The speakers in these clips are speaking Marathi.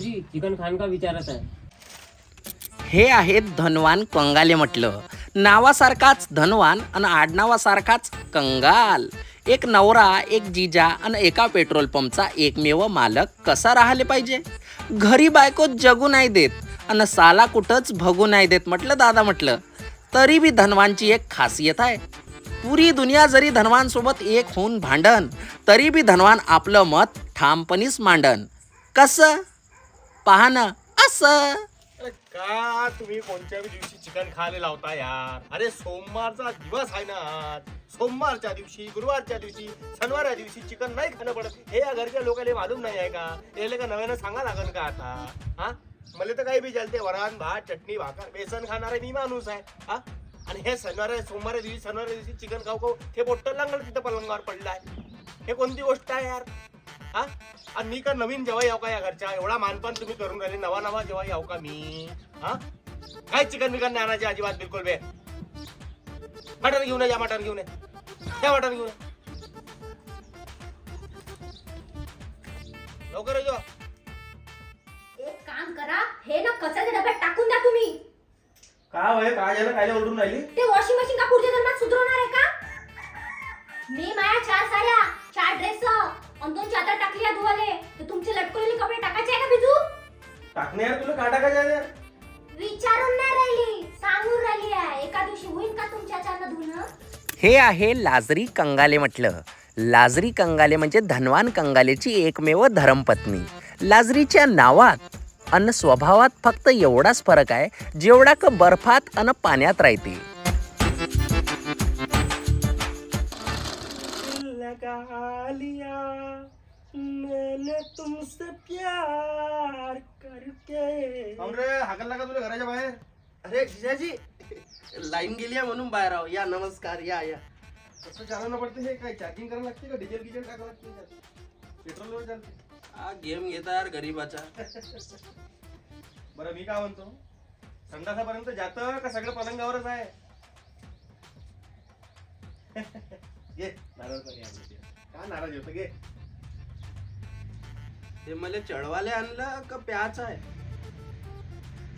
चिकन खान का विचारत आहे. हे आहेत धनवान कंगाले म्हटलं. नावासारखाच धनवान आणि आडनावासारखाच कंगाल. एक नवरा एक जिजा आणि एका पेट्रोल पंपचा एकमेव मालक कसा राहिले पाहिजे? घरी बायको जगू नाही देत आणि साला कुठंच भगू नाही देत म्हटलं दादा म्हटलं. तरी बी धनवानची एक खासियत आहे. पुरी दुनिया जरी धनवानसोबत एक होऊन भांडण तरी बी धनवान आपलं मत ठामपणीच मांडन. कसं? पाहणं असं. अरे का तुम्ही कोणत्या बी दिवशी चिकन खायला लावता यार? अरे सोमवारचा दिवस आहे ना आज. सोमवारच्या दिवशी गुरुवारच्या दिवशी शनिवारच्या दिवशी चिकन नाही खाणं पडत. हे या घरच्या लोकांना मालूम नाही आहे का? याला का नव्यानं सांगा लागल का आता? हा? मला तर काही बी चालते वरण भात चटणी भाकर बेसन खाणारा मी माणूस आहे. हा? आणि हे शनिवार सोमवार दिवशी शनिवार दिवशी चिकन खाऊ खाऊ हे बोट्टल लागलं तिथं पलंगावर पडलाय हे कोणती गोष्ट आहे यार? हा? आणि मी का नवीन जेव्हा याव का या घरच्या? एवढा मानपान तुम्ही करून राहिले. नवा नवा जेव्हा याव का मी? हा? काय चिकन बिकन नाही आणायचे अजिबात बिलकुल बे मटन घेऊन ये, या मटन घेऊन ये. या मटन घेऊन. लवकर ये जो. एक काम करा हे ना कचऱ्याच्या डब्यात टाकून द्या तुम्ही. काय होय काय झालं? काय ओरडून राहिली? ते वॉशिंग मशीन टाकणे यार तुला का टाकायचं आहे? विचारून नाही राहिली. सांगून राहिली आहे. एका दिवशी होईल का तुमच्या चारनं धुणं? हे आहे लाजरी कंगाले म्हटलं. लाजरी कंगाले म्हणजे धनवान कंगालेची एकमेव धर्मपत्नी. लाजरीच्या नावात अन स्वभावात फक्त एवढाच फरक आहे जेवढा क बर्फात अन पाण्यात राहते. लगा लिया मैंने तुमसे प्यार करके रे हाकल लागा तुला घराच्या बाहेर. अरे जिजाजी लाईन गेली आहे म्हणून बाहेर आहो. या नमस्कार या या. कसं चालवणं पडते हे? काय चार्जिंग करायला लागते का? डिझेल गिझेल टाकावं लागते पेट्रोलवर चालते. हा गेम घेता यार गरीबाचा. बरं मी काय म्हणतो? संडासापर्यंत जातं का सगळं पलंगावरच आहे? पाणी आणलं. का नाराज होतं घे. ते मला चढवाले आणलं का प्याच आहे?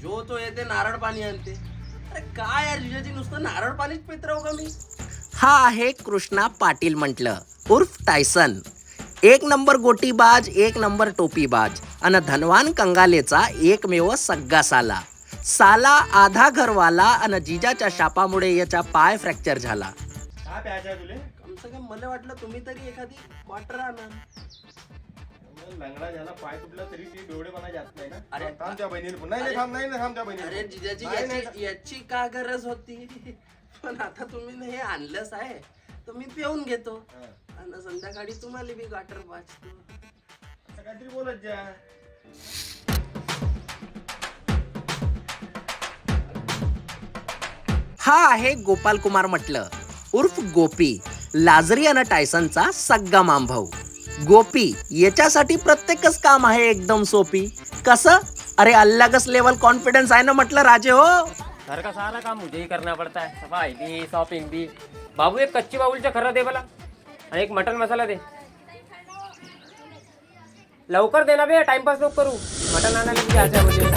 जो तो येते नारळ पाणी आणते. अरे काय यार जिजाजी नुसतं नारळ पाणीच पित राहू का मी? हा आहे कृष्णा पाटील म्हटलं. उर्फ टायसन. एक नंबर गोटीबाज एक नंबर टोपीबाज. आणि धनवान कंगालेचा एकमेव सग्गा साला साला आधा घरवाला आणि जिजाच्या शापामुळे याचा पाय फ्रॅक्चर झाला. काय प्यायचं तुले? कम से कम मला वाटलं तुम्ही तरी एखादी क्वार्टर आणा लंगडा झाला पाय तुटला तरी ती डोळेपणा जात नाही ना. अरे- थांब त्या बहिणीला नाही नाही, थांब नाही नाही, थांब त्या बहिणीला अरे जिजाजी नाही, नाही, याची याची का गरज होती? पण आता तुम्ही ना हे आणलंच आहे. तर मी पिऊन घेतो. हा. आणि संध्याकाळी तुम्हाला बी गाटर असं काहीतरी बोलत जा. हा आहे गोपाल कुमार म्हटलं. उर्फ गोपी लाजरी आणि टायसनचा सग्गा मामभाऊ गोपी याच्यासाठी प्रत्येकच काम आहे एकदम सोपी. कसं? अरे अल्लागस लेवल कॉन्फिडन्स आहे ना म्हटलं राजे हो. घर का सारा काम मुझे ही करना पड़ता है. सफाई भी शॉपिंग भी. बाबू एक कच्ची बाबुलच्या खरं दे मला. आणि एक मटन मसाला दे. लवकर दे ना बे टाइमपास नको करू. मटन आणायला किती आशा म्हणजे